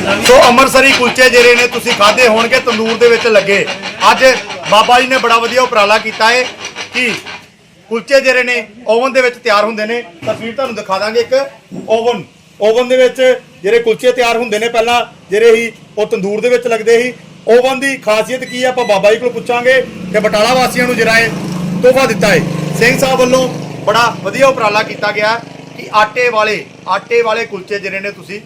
ਸੋ ਅੰਮ੍ਰਿਤਸਰੀ ਕੁਲਚੇ ਜਿਹੜੇ ਨੇ, ਤੁਸੀਂ ਖਾਦੇ ਹੋਣਗੇ, ਤੰਦੂਰ ਦੇ ਵਿੱਚ ਲੱਗੇ। ਅੱਜ ਬਾਬਾ ਜੀ ਨੇ ਬੜਾ ਵਧੀਆ ਉਪਰਾਲਾ ਕੀਤਾ ਹੈ ਕਿ ਕੁਲਚੇ ਜਿਹੜੇ ਨੇ, ਓਵਨ ਦੇ ਵਿੱਚ ਤਿਆਰ ਹੁੰਦੇ ਨੇ। ਤਸਵੀਰ ਤੁਹਾਨੂੰ ਦਿਖਾ ਦਾਂਗੇ ਇੱਕ ਓਵਨ। ਓਵਨ ਦੇ ਵਿੱਚ ਜਿਹੜੇ ਕੁਲਚੇ ਤਿਆਰ ਹੁੰਦੇ ਨੇ, ਪਹਿਲਾਂ ਜਿਹੜੇ ਹੀ ਉਹ ਤੰਦੂਰ ਦੇ ਵਿੱਚ ਲੱਗਦੇ ਸੀ। ਓਵਨ ਦੀ ਖਾਸੀਅਤ ਕੀ ਹੈ ਆਪਾਂ ਬਾਬਾ ਜੀ ਕੋਲ ਪੁੱਛਾਂਗੇ ਕਿ ਬਟਾਲਾ ਵਾਸੀਆਂ ਨੂੰ ਜਿਹੜਾ ਇਹ ਤੋਹਫਾ ਦਿੱਤਾ ਏ। ਸਿੰਘ ਸਾਹਿਬ ਵੱਲੋਂ ਬੜਾ ਵਧੀਆ ਉਪਰਾਲਾ ਕੀਤਾ ਗਿਆ ਕਿ ਆਟੇ ਵਾਲੇ ਆਟੇ ਵਾਲੇ ਕੁਲਚੇ ਜਿਹੜੇ ਨੇ ਤੁਸੀਂ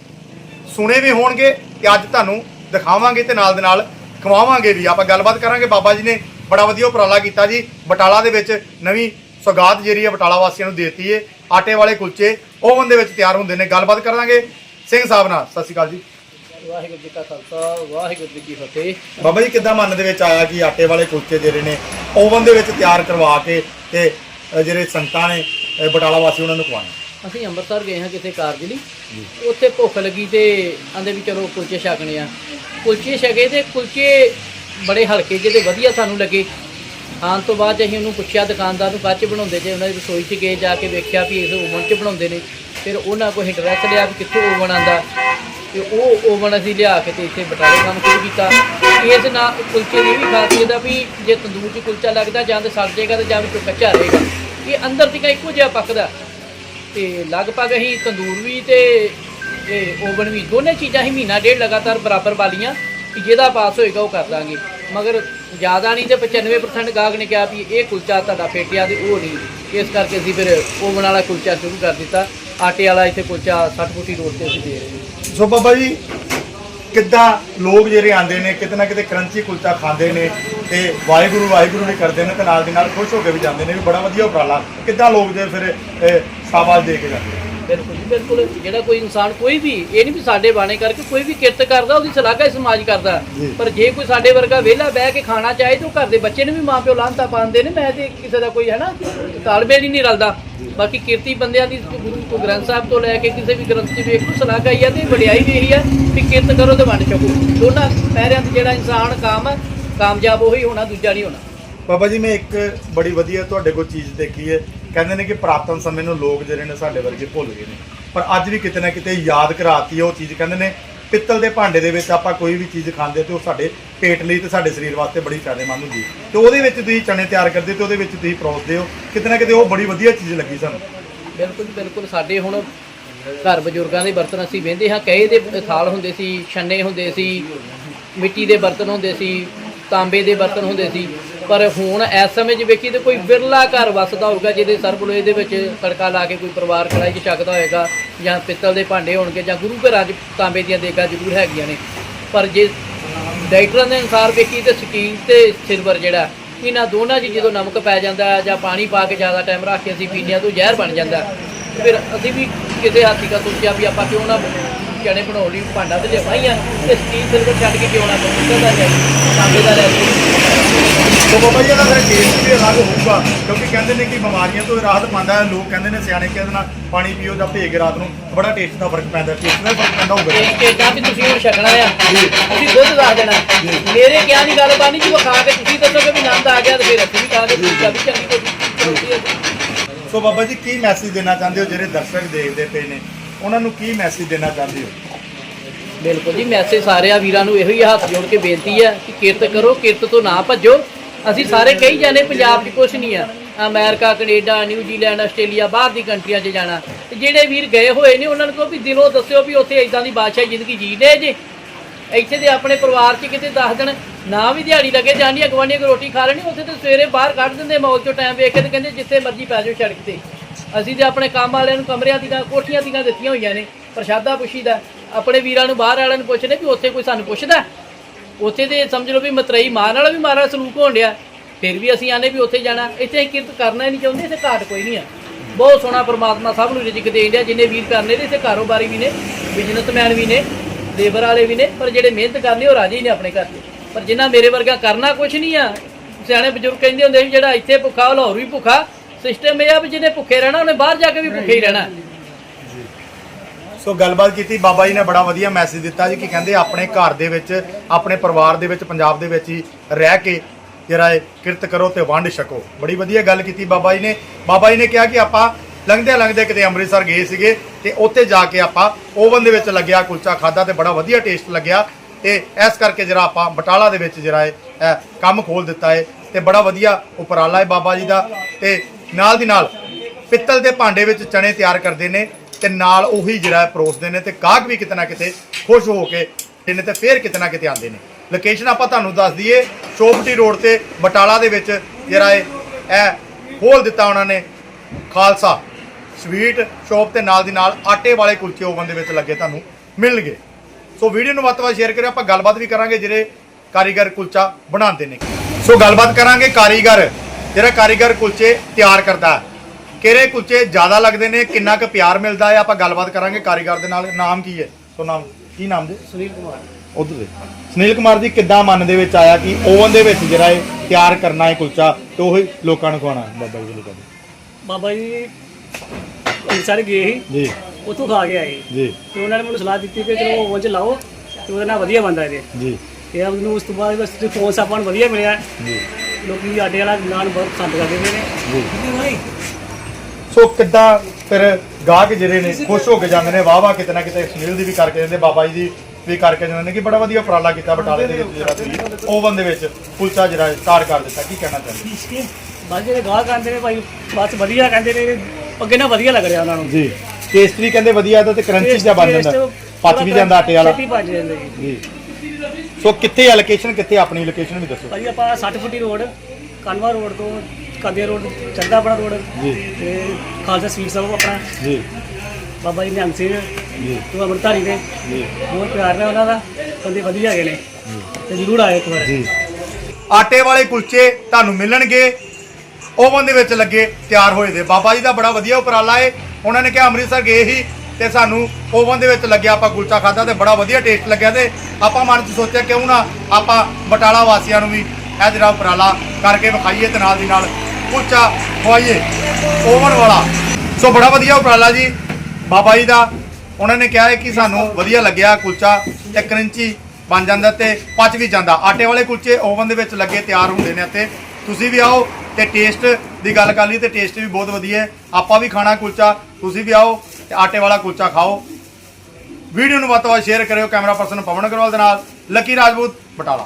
ਸੁਣੇ ਵੀ ਹੋਣਗੇ ਤੇ ਅੱਜ ਤੁਹਾਨੂੰ ਦਿਖਾਵਾਂਗੇ ਤੇ ਨਾਲ ਦੇ ਨਾਲ ਖਵਾਵਾਂਗੇ ਵੀ। ਆਪਾਂ ਗੱਲਬਾਤ ਕਰਾਂਗੇ। ਬਾਬਾ ਜੀ ਨੇ ਬੜਾ ਵਧੀਆ ਉਪਰਾਲਾ ਕੀਤਾ ਜੀ। ਬਟਾਲਾ ਦੇ ਵਿੱਚ ਨਵੀਂ ਸੌਗਾਤ ਜਿਹੜੀ ਹੈ ਬਟਾਲਾ ਵਾਸੀਆਂ ਨੂੰ ਦੇਤੀ ਏ। ਆਟੇ ਵਾਲੇ ਕੁਲਚੇ ਓਵਨ ਦੇ ਵਿੱਚ ਤਿਆਰ ਹੁੰਦੇ ਨੇ। ਗੱਲਬਾਤ ਕਰਾਂਗੇ ਸਿੰਘ ਸਾਹਿਬ ਨਾਲ। ਸਤਿ ਸ਼੍ਰੀ ਅਕਾਲ ਜੀ। ਵਾਹਿਗੁਰੂ ਜੀ ਕਾ ਖਾਲਸਾ ਵਾਹਿਗੁਰੂ ਜੀ ਕੀ ਫਤਿਹ। ਬਾਬਾ ਜੀ ਕਿੱਦਾਂ ਮਨ ਦੇ ਵਿੱਚ ਆਇਆ ਕਿ ਆਟੇ ਵਾਲੇ ਕੁਲਚੇ ਜਿਹੜੇ ਨੇ ਓਵਨ ਦੇ ਵਿੱਚ ਤਿਆਰ ਕਰਵਾ ਕੇ ਤੇ ਜਿਹੜੇ ਸੰਤਾਂ ਨੇ ਬਟਾਲਾ ਵਾਸੀ ਉਹਨਾਂ ਨੂੰ ਖਵਾਉਣੇ? ਅਸੀਂ ਅੰਮ੍ਰਿਤਸਰ ਗਏ ਹਾਂ ਕਿਸੇ ਕਾਰਜ ਲਈ ਉੱਥੇ ਭੁੱਖ ਲੱਗੀ ਤੇ ਆਂਦੇ ਵੀ ਚਲੋ ਕੁਲਚੇ ਛਕਣੇ ਆ। ਕੁਲਚੇ ਛਕੇ ਤੇ ਕੁਲਚੇ ਬੜੇ ਹਲਕੇ ਜਿਹੇ ਤੇ ਵਧੀਆ ਸਾਨੂੰ ਲੱਗੇ। ਖਾਣ ਤੋਂ ਬਾਅਦ ਅਸੀਂ ਉਹਨੂੰ ਪੁੱਛਿਆ ਦੁਕਾਨਦਾਰ ਨੂੰ ਕੱਚ ਬਣਾਉਂਦੇ ਜੇ ਉਹਨਾਂ ਦੀ ਰਸੋਈ 'ਚ ਗਏ ਜਾ ਕੇ ਵੇਖਿਆ ਵੀ ਇਸ ਓਵਨ 'ਚ ਬਣਾਉਂਦੇ ਨੇ। ਫਿਰ ਉਹਨਾਂ ਕੋਲ ਐਡਰੈਸ ਲਿਆ ਵੀ ਕਿੱਥੋਂ ਓਵਨ ਆਂਦਾ ਤੇ ਉਹ ਓਵਨ ਅਸੀਂ ਲਿਆ ਕੇ ਤੇ ਇੱਥੇ ਬਟਾਲੇ ਕੰਮ ਸ਼ੁਰੂ ਕੀਤਾ। ਇਸ ਨਾਲ ਕੁਲਚੇ ਦੀ ਵੀ ਖਾਸੀਅਤ ਆ ਵੀ ਜੇ ਤੰਦੂਰ 'ਚ ਕੁਲਚਾ ਲੱਗਦਾ ਜਾਂ ਤਾਂ ਸੜ ਜਾਏਗਾ ਤੇ ਜਾਂ ਵਿੱਚੋਂ ਕੱਚਾ ਰਹੇਗਾ। ਇਹ ਅੰਦਰ ਤੀਕਾ ਇੱਕੋ ਜਿਹਾ ਪੱਕਦਾ। ਤੇ ਲਗਭਗ ਅਸੀਂ ਤੰਦੂਰ ਵੀ ਤੇ ਇਹ ਓਵਨ ਵੀ, ਦੋਨੇ ਚੀਜ਼ਾਂ ਹੀ ਮਹੀਨਾ ਡੇਢ ਲਗਾਤਾਰ ਬਰਾਬਰ ਵਾਲੀਆਂ ਕਿ ਜਿਹਦਾ ਪਾਸ ਹੋਏਗਾ ਉਹ ਕਰ ਦਾਂਗੇ। ਮਗਰ ਜ਼ਿਆਦਾ ਨਹੀਂ ਤੇ 95% ਗਾਹਕ ਨੇ ਕਿਹਾ ਵੀ ਇਹ ਕੁਲਚਾ ਤੁਹਾਡਾ ਫੇਟਿਆ ਤੇ ਉਹ ਨਹੀਂ। ਇਸ ਕਰਕੇ ਅਸੀਂ ਫਿਰ ਓਵਨ ਵਾਲਾ ਕੁਲਚਾ ਸ਼ੁਰੂ ਕਰ ਦਿੱਤਾ। ਆਟੇ ਵਾਲਾ ਇੱਥੇ ਕੁਲਚਾ 60 ਫੁੱਟੀ ਰੋਡ ਤੇ ਅਸੀਂ ਦੇ ਰਹੇ ਹਾਂ। ਸੋ ਬਾਬਾ ਜੀ ਕਿੱਦਾਂ ਲੋਕ ਜਿਹੜੇ ਆਉਂਦੇ ਨੇ ਕਿਤੇ ਨਾ ਕਿਤੇ ਕਰੰਚੀ ਕੁਲਚਾ ਖਾਂਦੇ ਨੇ ਤੇ ਵਾਹਿਗੁਰੂ ਵਾਹਿਗੁਰੂ ਵੀ ਕਰਦੇ ਨੇ ਤੇ ਨਾਲ ਦੇ ਨਾਲ ਖੁਸ਼ ਹੋ ਕੇ ਵੀ ਜਾਂਦੇ ਨੇ ਵੀ ਬੜਾ ਵਧੀਆ ਉਪਰਾਲਾ। ਕਿੱਦਾਂ ਲੋਕ ਜੇ ਫਿਰ ਅਹ, ਸ਼ਾਬਾਸ਼ ਦੇ ਕੇ ਜਾਂਦੇ ਨੇ। ਬਿਲਕੁਲ ਜੀ ਬਿਲਕੁਲ। ਜਿਹੜਾ ਕੋਈ ਇਨਸਾਨ ਕੋਈ ਵੀ ਇਹ ਨਹੀਂ ਵੀ ਸਾਡੇ ਬਾਣੇ ਕਰਕੇ ਕੋਈ ਵੀ ਕਿਰਤ ਕਰਦਾ ਉਹਦੀ ਹੀ ਸਮਾਜ ਕਰਦਾ। ਜੀ। ਪਰ ਜੇ ਕੋਈ ਸਾਡੇ ਵਰਗਾ ਵਿਹਲਾ ਬਹਿ ਕੇ ਖਾਣਾ ਚਾਹੇ ਤਾਂ ਉਹ ਘਰ ਦੇ ਬੱਚੇ ਨੂੰ ਵੀ ਮਾਪਿਓ ਲਾਂਤਾ ਪਾਉਂਦੇ ਨੇ ਮੈਂ ਤੇ ਕਿਸੇ ਦਾ ਕੋਈ ਹੈ ਨਾ ਤਾਲਮੇਲ ਹੀ ਨਹੀਂ ਰਲਦਾ। ਬਾਕੀ ਕਿਰਤੀ ਬੰਦਿਆਂ ਦੀ ਗੁਰੂ ਕੋ ਗ੍ਰੰਥ ਸਾਹਿਬ ਤੋਂ ਲੈ ਕੇ ਕਿਸੇ ਵੀ ਗ੍ਰੰਥ 'ਚ ਵੇਖ ਹੀ ਆ ਤੇ ਵਡਿਆਈ ਵੀ ਇਹੀ ਆ ਵੀ ਕਿਰਤ ਕਰੋ ਤੇ ਵੰਡ ਛਕੋ। ਦੋਨਾਂ ਪੈਰਿਆਂ ਤੇ ਜਿਹੜਾ ਇਨਸਾਨ ਕਾਮ ਹੈ ਕਾਮਯਾਬ ਉਹੀ ਹੋਣਾ ਦੂਜਾ ਨਹੀਂ ਹੋਣਾ। ਬਾਬਾ ਜੀ, ਮੈਂ ਇੱਕ ਬੜੀ ਵਧੀਆ ਤੁਹਾਡੇ ਕੋਲ ਚੀਜ਼ ਦੇਖੀ ਹੈ। ਕਹਿੰਦੇ ਨੇ ਕਿ ਪ੍ਰਾਤਨ ਸਮੇਂ ਨੂੰ ਲੋਕ ਜਿਹੜੇ ਨੇ ਸਾਡੇ ਵਰਗੇ ਭੁੱਲ ਗਏ ਨੇ। ਪਰ ਅੱਜ ਵੀ ਕਿਤੇ ਨਾ ਕਿਤੇ ਯਾਦ ਕਰਾਤੀ ਹੈ ਉਹ ਚੀਜ਼। ਕਹਿੰਦੇ ਨੇ, ਪਿੱਤਲ ਦੇ ਭਾਂਡੇ ਦੇ ਵਿੱਚ ਆਪਾਂ ਕੋਈ ਵੀ ਚੀਜ਼ ਖਾਂਦੇ ਤੇ ਉਹ ਸਾਡੇ ਪੇਟ ਲਈ ਤੇ ਸਾਡੇ ਸਰੀਰ ਵਾਸਤੇ ਬੜੀ ਫਾਇਦੇਮੰਦ ਹੁੰਦੀ ਹੈ। ਤੇ ਉਹਦੇ ਵਿੱਚ ਤੁਸੀਂ ਚਣੇ ਤਿਆਰ ਕਰਦੇ ਤੇ ਉਹਦੇ ਵਿੱਚ ਤੁਸੀਂ ਪਰੋਸਦੇ ਹੋ। ਕਿਤੇ ਨਾ ਕਿਤੇ ਉਹ ਬੜੀ ਵਧੀਆ ਚੀਜ਼ ਲੱਗੀ ਸਾਨੂੰ। ਬਿਲਕੁਲ ਬਿਲਕੁਲ। ਸਾਡੇ ਹੁਣ ਘਰ ਬਜ਼ੁਰਗਾਂ ਦੇ ਬਰਤਨ ਅਸੀਂ ਵੇਂਦੇ ਹਾਂ। ਕਹੇ ਦੇ ਥਾਲ ਹੁੰਦੇ ਸੀ, ਛੰਨੇ ਹੁੰਦੇ ਸੀ, ਮਿੱਟੀ ਦੇ ਬਰਤਨ ਹੁੰਦੇ ਸੀ, ਤਾਂਬੇ ਦੇ ਬਰਤਨ ਹੁੰਦੇ ਸੀ। ਪਰ ਹੁਣ ਇਸ ਸਮੇਂ 'ਚ ਵੇਖੀ ਤੇ ਕੋਈ ਵਿਰਲਾ ਘਰ ਵਸਦਾ ਹੋਊਗਾ ਜਿਹਦੇ ਸਰਬਲੋਏ ਦੇ ਵਿੱਚ ਤੜਕਾ ਲਾ ਕੇ ਕੋਈ ਪਰਿਵਾਰ ਕੜਾਈ 'ਚ ਛਕਦਾ ਹੋਏਗਾ ਜਾਂ ਪਿੱਤਲ ਦੇ ਭਾਂਡੇ ਹੋਣਗੇ ਜਾਂ ਗੁਰੂ ਘਰਾਂ 'ਚ ਤਾਂਬੇ ਦੀਆਂ ਦੇਗਾ ਜ਼ਰੂਰ ਹੈਗੀਆਂ ਨੇ। ਪਰ ਜੇ ਡਾਕਟਰਾਂ ਦੇ ਅਨੁਸਾਰ ਵੇਖੀ ਤੇ ਸਟੀਲ ਤੇ ਸਿਲਵਰ ਜਿਹੜਾ, ਇਹਨਾਂ ਦੋਨਾਂ 'ਚ ਜਦੋਂ ਨਮਕ ਪੈ ਜਾਂਦਾ ਜਾਂ ਪਾਣੀ ਪਾ ਕੇ ਜ਼ਿਆਦਾ ਟਾਈਮ ਰੱਖ ਕੇ ਅਸੀਂ ਪੀਂਦੇ ਹਾਂ ਤਾਂ ਜ਼ਹਿਰ ਬਣ ਜਾਂਦਾ। ਫਿਰ ਅਸੀਂ ਵੀ ਕਿਸੇ ਹਾਥੀ ਦਾ ਸੋਚਿਆ ਵੀ ਆਪਾਂ ਕਿਉਂ ਨਾ ਚਣੇ ਬਣਾਉਣ ਲਈ ਭਾਂਡਾ ਤੇ ਲਿਆਵਾਈਆਂ ਤੇ ਸਟੀਲ ਸਿਲਵਰ ਛੱਡ ਕੇ ਕਿਉਂ ਨਾ ਪਿੱਤਲ ਦਾ ਲਈਏ, ਤਾਂਬੇ ਦਾ ਲੈ। ਸੋ ਬਾਬਾ ਜੀ ਇਹਦਾ ਫਿਰ ਟੇਸਟ ਵੀ ਅਲੱਗ ਹੋਊਗਾ ਕਿਉਂਕਿ ਕਹਿੰਦੇ ਨੇ ਕਿ ਬਿਮਾਰੀਆਂ ਤੋਂ ਰਾਹਤ ਪਾਉਂਦਾ ਹੈ ਲੋਕ ਕਹਿੰਦੇ ਨੇ ਸਿਆਣੇ ਕਹਿੰਦੇ ਨਾਲ ਪਾਣੀ ਪੀਓ ਜਾਂ ਭੇਗ ਰਾਤ ਨੂੰ। ਬੜਾ ਟੇਸਟ ਦਾ ਫ਼ਰਕ ਪੈਂਦਾ ਟੇਸਟ ਦਾ ਫ਼ਰਕ ਪੈਂਦਾ ਹੋਊਗਾ। ਇਹ ਕਿਹਾ ਵੀ ਤੁਸੀਂ ਹੁਣ ਛਕਣਾ ਆ। ਅਸੀਂ ਦੁੱਧ ਦੱਸ ਦੇਣਾ। ਮੇਰੇ ਕਿਹਾ ਨਹੀਂ ਗੱਲ ਬਾਨੀ ਜੀ ਖਾ ਕੇ ਤੁਸੀਂ ਦੱਸੋਗੇ ਵੀ ਆਨੰਦ ਆ ਗਿਆ ਤੇ ਫਿਰ ਅਸੀਂ ਵੀ ਖਾਵਾਂਗੇ ਤੁਸੀਂ ਵੀ ਚੰਗੀ ਕੋਈ ਸੋ। ਬਾਬਾ ਜੀ ਕੀ ਮੈਸੇਜ ਦੇਣਾ ਚਾਹੁੰਦੇ ਹੋ ਜਿਹੜੇ ਦਰਸ਼ਕ ਦੇਖਦੇ ਪਏ ਨੇ? ਉਹਨਾਂ ਨੂੰ ਕੀ ਮੈਸੇਜ ਦੇਣਾ ਚਾਹੁੰਦੇ ਹੋ? ਬਿਲਕੁਲ ਜੀ ਮੈਸੇਜ ਸਾਰਿਆਂ ਵੀਰਾਂ ਨੂੰ ਇਹੋ ਹੀ ਹੱਥ ਜੋੜ ਕੇ ਬੇਨਤੀ ਹੈ ਕਿ ਕਿਰਤ ਕਰੋ, ਕਿਰਤ ਤੋਂ ਨਾ ਭੱਜੋ। ਅਸੀਂ ਸਾਰੇ ਕਹੀ ਜਾਂਦੇ, ਪੰਜਾਬ 'ਚ ਕੁਝ ਨਹੀਂ ਆ। ਅਮਰੀਕਾ, ਕੈਨੇਡਾ ਨਿਊਜ਼ੀਲੈਂਡ ਆਸਟ੍ਰੇਲੀਆ, ਬਾਹਰ ਦੀ ਕੰਟਰੀਆਂ 'ਚ ਜਾਣਾ। ਤੇ ਜਿਹੜੇ ਵੀਰ ਗਏ ਹੋਏ ਨੇ, ਉਹਨਾਂ ਨੂੰ ਕਹੋ ਵੀ ਦਿਲੋਂ ਦੱਸਿਓ ਵੀ ਉੱਥੇ ਇਦਾਂ ਦੀ ਬਾਦਸ਼ਾਹੀ ਜ਼ਿੰਦਗੀ ਜੀ ਲੈ ਜੇ। ਇੱਥੇ ਦੇ ਆਪਣੇ ਪਰਿਵਾਰ 'ਚ ਕਿਤੇ ਦੱਸ ਦੇਣ ਨਾ ਵੀ ਦਿਹਾੜੀ ਲੱਗੇ ਜਾਣੀ ਅਗਵਾਨੀਆਂ ਕੋ ਰੋਟੀ ਖਾ ਲੈਣੀ, ਉੱਥੇ ਤੇ ਸਵੇਰੇ ਬਾਹਰ ਕੱਢ ਦਿੰਦੇ ਮੌਲ 'ਚੋਂ ਟਾਈਮ ਵੇਖ ਕੇ ਤੇ ਕਹਿੰਦੇ ਜਿੱਥੇ ਮਰਜ਼ੀ ਪੈ ਜਾਓ ਸੜਕ ਤੇ। ਅਸੀਂ ਤੇ ਆਪਣੇ ਕੰਮ ਵਾਲਿਆਂ ਨੂੰ ਕਮਰਿਆਂ ਦੀਆਂ, ਕੋਠੀਆਂ ਦੀਆਂ ਦਿੱਤੀਆਂ ਹੋਈਆਂ ਨੇ, ਪ੍ਰਸ਼ਾਦਾ ਪੁੱਛੀਦਾ, ਆਪਣੇ ਵੀਰਾਂ ਨੂੰ, ਬਾਹਰ ਵਾਲਿਆਂ ਨੂੰ ਪੁੱਛਦੇ ਵੀ ਉੱਥੇ ਕੋਈ ਸਾਨੂੰ ਪੁੱਛਦਾ? ਉੱਥੇ ਤੇ ਸਮਝ ਲਓ ਵੀ ਮਤਰਈ ਮਾਰ ਨਾਲ ਵੀ ਮਾਰਾ ਸਲੂਕ ਹੋਣ ਡਿਆ। ਫਿਰ ਵੀ ਅਸੀਂ ਆਨੇ ਵੀ ਉੱਥੇ ਜਾਣਾ। ਇੱਥੇ ਅਸੀਂ ਕਿਰਤ ਕਰਨਾ ਹੀ ਨਹੀਂ ਚਾਹੁੰਦੇ, ਇੱਥੇ ਘਾਟ ਕੋਈ ਨਹੀਂ ਆ। ਬਹੁਤ ਸੋਹਣਾ ਪ੍ਰਮਾਤਮਾ ਸਭ ਨੂੰ ਰਿਜ਼ਕ ਦੇਣ ਡਿਆ, ਜਿੰਨੇ ਵੀਰ ਕਰਨੇ ਨੇ, ਇੱਥੇ ਕਾਰੋਬਾਰੀ ਵੀ ਨੇ ਬਿਜ਼ਨਸਮੈਨ ਵੀ ਨੇ ਲੇਬਰ ਵਾਲੇ ਵੀ ਨੇ, ਪਰ ਜਿਹੜੇ ਮਿਹਨਤ ਕਰਨੇ, ਉਹ ਰਾਜੀ ਨੇ ਆਪਣੇ ਘਰ 'ਚ ਪਰ ਜਿਨ੍ਹਾਂ ਮੇਰੇ ਵਰਗਾ ਕਰਨਾ ਕੁਝ ਨਹੀਂ ਆ, ਸਿਆਣੇ ਬਜ਼ੁਰਗ ਕਹਿੰਦੇ ਹੁੰਦੇ ਸੀ ਜਿਹੜਾ ਇੱਥੇ ਭੁੱਖਾ, ਉਹ ਲਾਹੌਰ ਵੀ ਭੁੱਖਾ ਸਿਸਟਮ ਇਹ ਆ ਵੀ ਜਿਹਨੇ ਭੁੱਖੇ ਰਹਿਣਾ, ਉਹਨੇ ਬਾਹਰ ਜਾ ਕੇ ਵੀ ਭੁੱਖੇ ਹੀ ਰਹਿਣਾ। ਸੋ ਗੱਲਬਾਤ ਕੀਤੀ, ਬਾਬਾ ਜੀ ਨੇ ਬੜਾ ਵਧੀਆ ਮੈਸੇਜ ਦਿੱਤਾ ਜੀ ਕਿ ਕਹਿੰਦੇ ਆਪਣੇ ਘਰ ਦੇ ਵਿੱਚ, ਆਪਣੇ ਪਰਿਵਾਰ ਦੇ ਵਿੱਚ, ਪੰਜਾਬ ਦੇ ਵਿੱਚ ਹੀ ਰਹਿ ਕੇ ਜਿਹੜਾ ਹੈ ਕਿਰਤ ਕਰੋ ਤੇ ਵੰਡ ਛਕੋ। ਬੜੀ ਵਧੀਆ ਗੱਲ ਕੀਤੀ ਬਾਬਾ ਜੀ ਨੇ। ਬਾਬਾ ਜੀ ਨੇ ਕਿਹਾ ਕਿ ਆਪਾਂ ਲੰਘਦੇ ਲੰਘਦੇ ਕਿਤੇ ਅੰਮ੍ਰਿਤਸਰ ਗਏ ਸੀਗੇ ਤੇ ਉੱਥੇ ਜਾ ਕੇ ਆਪਾਂ ਓਵਨ ਦੇ ਵਿੱਚ ਲੱਗਿਆ, ਕੁਲਚਾ ਖਾਦਾ ਤੇ ਬੜਾ ਵਧੀਆ ਟੇਸਟ ਲੱਗਿਆ ਤੇ ਇਸ ਕਰਕੇ ਜਿਹੜਾ ਆਪਾਂ ਬਟਾਲਾ ਦੇ ਵਿੱਚ ਜਿਹੜਾ ਹੈ ਕੰਮ ਖੋਲ ਦਿੱਤਾ ਹੈ ਤੇ ਬੜਾ ਵਧੀਆ ਉਪਰਾਲਾ ਹੈ ਬਾਬਾ ਜੀ ਦਾ ਤੇ ਨਾਲ ਦੀ ਨਾਲ ਪਿੱਤਲ ਦੇ ਭਾਂਡੇ ਵਿੱਚ ਚਣੇ ਤਿਆਰ ਕਰਦੇ ਨੇ ਤੇ ਨਾਲ ਉਹੀ ਜਿਹੜਾ ਪਰੋਸਦੇ ਨੇ ਤੇ ਗਾਹਕ ਵੀ ਕਿਤੇ ਨਾ ਕਿਤੇ ਖੁਸ਼ ਹੋ ਕੇ ਨੇ ਤੇ ਫੇਰ ਕਿਤੇ ਨਾ ਕਿਤੇ ਆਉਂਦੇ ਨੇ। ਲੋਕੇਸ਼ਨ ਆਪਾਂ ਤੁਹਾਨੂੰ ਦੱਸ ਦਈਏ, ਚੋਪਟੀ ਰੋਡ ਤੇ ਬਟਾਲਾ ਦੇ ਵਿੱਚ ਜਿਹੜਾ ਹੈ ਇਹ ਖੋਲ ਦਿੱਤਾ ਉਹਨਾਂ ਨੇ ਖਾਲਸਾ। ਸਵੀਟ ਸ਼ਾਪ ਤੇ ਨਾਲ ਦੀ ਨਾਲ ਆਟੇ ਵਾਲੇ ਕੁਲਚੇ ਓਵਨ ਦੇ ਵਿੱਚ ਲੱਗੇ ਤੁਹਾਨੂੰ ਮਿਲਣਗੇ। ਸੋ ਵੀਡੀਓ ਨੂੰ ਵੱਧ ਤੋਂ ਵੱਧ ਸ਼ੇਅਰ ਕਰਿਓ, ਆਪਾਂ ਗੱਲਬਾਤ ਵੀ ਕਰਾਂਗੇ ਜਿਹੜੇ ਕਾਰੀਗਰ ਕੁਲਚਾ ਬਣਾਉਂਦੇ ਨੇ। ਸੋ ਗੱਲਬਾਤ ਕਰਾਂਗੇ ਕਾਰੀਗਰ ਜਿਹੜਾ ਕਾਰੀਗਰ ਕੁਲਚੇ ਤਿਆਰ ਕਰਦਾ ਕਿਹੜੇ ਕੁਲਚੇ ਜ਼ਿਆਦਾ ਲੱਗਦੇ ਨੇ ਕਿੰਨਾ ਕੁ ਪਿਆਰ ਮਿਲਦਾ ਹੈ? ਆਪਾਂ ਗੱਲਬਾਤ ਕਰਾਂਗੇ ਕਾਰੀਗਰ ਦੇ ਨਾਲ। ਨਾਮ ਕੀ ਹੈ? ਸੋ ਨਾਮ ਕੀ ਨਾਮ ਜੀ? ਸੁਨੀਲ ਕੁਮਾਰ। ਉਧਰ ਦੇ। ਸੁਨੀਲ ਕੁਮਾਰ ਜੀ ਕਿੱਦਾਂ ਮਨ ਦੇ ਵਿੱਚ ਆਇਆ ਕਿ ਓਵਨ ਦੇ ਵਿੱਚ ਜਿਹੜਾ ਇਹ ਤਿਆਰ ਕਰਨਾ ਹੈ ਕੁਲਚਾ ਤੇ ਉਹੀ ਲੋਕਾਂ ਨੂੰ ਖਵਾਉਣਾ ਹੈ? ਬਾਬਾ ਜੀ ਨੂੰ ਬਾਬਾ ਜੀ ਅੰਮ੍ਰਿਤਸਰ ਗਏ ਸੀ। ਜੀ। ਉੱਥੋਂ ਖਾ ਕੇ ਆਏ। ਜੀ। ਤੇ ਉਹਨਾਂ ਨੇ ਮੈਨੂੰ ਸਲਾਹ ਦਿੱਤੀ ਕਿ ਚਲੋ ਉਹ ਚ ਲਾਓ ਤੇ ਉਹਦੇ ਨਾਲ ਵਧੀਆ ਬਣਦਾ ਇਹਦੇ। ਜੀ। ਤੇ ਉਹਨੂੰ ਉਸ ਤੋਂ ਬਾਅਦ ਬਸ ਰਿਸਪੌਂਸ ਆਪਾਂ ਨੂੰ ਵਧੀਆ ਮਿਲਿਆ। ਜੀ। ਲੋਕੀ ਆਟੇ ਵਾਲਾ ਨਾਨ ਬਹੁਤ ਪਸੰਦ ਕਰਦੇ ਪਏ ਨੇ। ਜੀ। ਸੋ ਕਿੱਦਾਂ ਫਿਰ ਗਾਹਕ ਜਿਹੜੇ ਨੇ ਖੁਸ਼ ਹੋ ਕੇ ਜਾਂਦੇ ਨੇ ਵਾਹ ਵਾਹ ਕਿਤੇ ਨਾ ਕਿਤੇ ਸੁਨੀਲ ਦੀ ਵੀ ਕਰਕੇ ਜਾਂਦੇ ਬਾਬਾ ਜੀ ਦੀ ਵੀ ਕਰਕੇ ਜਾਂਦੇ ਨੇ ਕਿ ਬੜਾ ਵਧੀਆ ਉਪਰਾਲਾ ਕੀਤਾ ਬਟਾਲੇ ਦੇ ਵਿੱਚ ਜਿਹੜਾ ਤੁਸੀਂ ਓਵਨ ਦੇ ਵਿੱਚ ਕੁਲਚਾ ਜਿਹੜਾ ਤਿਆਰ ਕਰ ਦਿੱਤਾ ਕੀ ਕਹਿਣਾ ਚਾਹੁੰਦੇ? ਬਸ ਜਿਹੜੇ ਗਾਹਕ ਆਉਂਦੇ ਨੇ ਭਾਈ ਬਸ ਵਧੀਆ ਕਹਿੰਦੇ ਨੇ ਅੱਗੇ ਨਾ ਵਧੀਆ ਲੱਗ ਰਿਹਾ ਉਹਨਾਂ ਨੂੰ। ਜੀ। ਟੇਸਟ ਵੀ ਕਹਿੰਦੇ ਵਧੀਆ ਤੇ ਕਰੰਚੀ ਜਿਹਾ ਬਣ ਜਾਂਦਾ ਪਚ ਵੀ ਜਾਂਦਾ ਆਟੇ ਵਾਲਾ। ਛੇਤੀ ਪਚ ਜਾਂਦਾ ਜੀ। ਸੋ ਕਿੱਥੇ ਆ ਲੋਕੇਸ਼ਨ ਕਿੱਥੇ ਆ? ਆਪਣੀ ਲੋਕੇਸ਼ਨ ਵੀ ਦੱਸੋ। ਭਾਈ ਆਪਾਂ 60 ਫੁੱਟੀ ਰੋਡ ਕਨਵਾ ਰੋਡ ਤੋਂ ਕਾਦੀਆਂ ਰੋਡ ਚੰਦਾ ਆਪਣਾ ਰੋਡ ਜੀ। ਤੇ ਖਾਲਸਾ ਸਵੀਟ ਸਾਹਿਬ ਆਪਣਾ। ਜੀ। ਬਾਬਾ ਜੀ ਨਿਹੰਗ ਸਿੰਘ ਜੀ। ਤੋਂ ਅਮਰਤਾਰੀ ਦੇ ਜੀ। ਬਹੁਤ ਪਿਆਰ ਨੇ ਉਹਨਾਂ ਦਾ ਬੰਦੇ ਵਧੀਆ ਹੈਗੇ ਨੇ। ਤੇ ਜ਼ਰੂਰ ਆਏ ਇੱਕ ਵਾਰ। ਜੀ। ਆਟੇ ਵਾਲੇ ਕੁਲਚੇ ਤੁਹਾਨੂੰ ਮਿਲਣਗੇ। ਓਵਨ ਦੇ ਵਿੱਚ ਲੱਗੇ ਤਿਆਰ ਹੋਏ ਦੇ। ਬਾਬਾ ਜੀ ਦਾ ਬੜਾ ਵਧੀਆ ਉਪਰਾਲਾ ਏ। ਉਹਨਾਂ ਨੇ ਕਿਹਾ ਅੰਮ੍ਰਿਤਸਰ ਗਏ ਸੀ ਤੇ ਸਾਨੂੰ ਓਵਨ ਦੇ ਵਿੱਚ ਲੱਗਿਆ ਆਪਾਂ ਕੁਲਚਾ ਖਾਦਾ ਤੇ ਬੜਾ ਵਧੀਆ ਟੇਸਟ ਲੱਗਿਆ ਤੇ ਆਪਾਂ ਮਨ 'ਚ ਸੋਚਿਆ ਕਿਉਂ ਨਾ ਆਪਾਂ ਬਟਾਲਾ ਵਾਸੀਆਂ ਨੂੰ ਵੀ ਇਹ ਜਿਹੜਾ ਉਪਰਾਲਾ ਕਰਕੇ ਵਿਖਾਈਏ ਤੇ ਨਾਲ ਦੀ ਨਾਲ ਕੁਲਚਾ ਖਵਾਈਏ। ਓਵਨ ਵਾਲਾ। ਸੋ ਬੜਾ ਵਧੀਆ ਉਪਰਾਲਾ ਜੀ। ਬਾਬਾ ਜੀ ਦਾ ਉਹਨਾਂ ਨੇ ਕਿਹਾ ਹੈ ਕਿ ਸਾਨੂੰ ਵਧੀਆ ਲੱਗਿਆ ਕੁਲਚਾ ਤੇ ਕਰੰਚੀ ਬਣ ਜਾਂਦਾ ਤੇ ਪਚ ਵੀ ਜਾਂਦਾ। ਆਟੇ ਵਾਲੇ ਕੁਲਚੇ ਓਵਨ ਦੇ ਵਿੱਚ ਲੱਗੇ ਤਿਆਰ ਹੁੰਦੇ ਨੇ ਤੇ ਤੁਸੀਂ ਵੀ ਆਓ ਤੇ ਟੇਸਟ ਦੀ ਗੱਲ ਕਰ ਲਈ ਤੇ ਟੇਸਟ ਵੀ ਬਹੁਤ ਵਧੀਆ ਹੈ। ਆਪਾਂ ਵੀ ਖਾਣਾ ਕੁਲਚਾ, ਤੁਸੀਂ ਵੀ ਆਓ ਤੇ ਆਟੇ ਵਾਲਾ ਕੁਲਚਾ ਖਾਓ। ਵੀਡੀਓ ਨੂੰ ਵੱਧ ਤੋਂ ਵੱਧ ਸ਼ੇਅਰ ਕਰਿਓ ਕੈਮਰਾ ਪਰਸਨ ਪਵਨ ਅਗਰਵਾਲ ਦੇ ਨਾਲ, ਲੱਕੀ ਰਾਜਪੂਤ ਬਟਾਲਾ।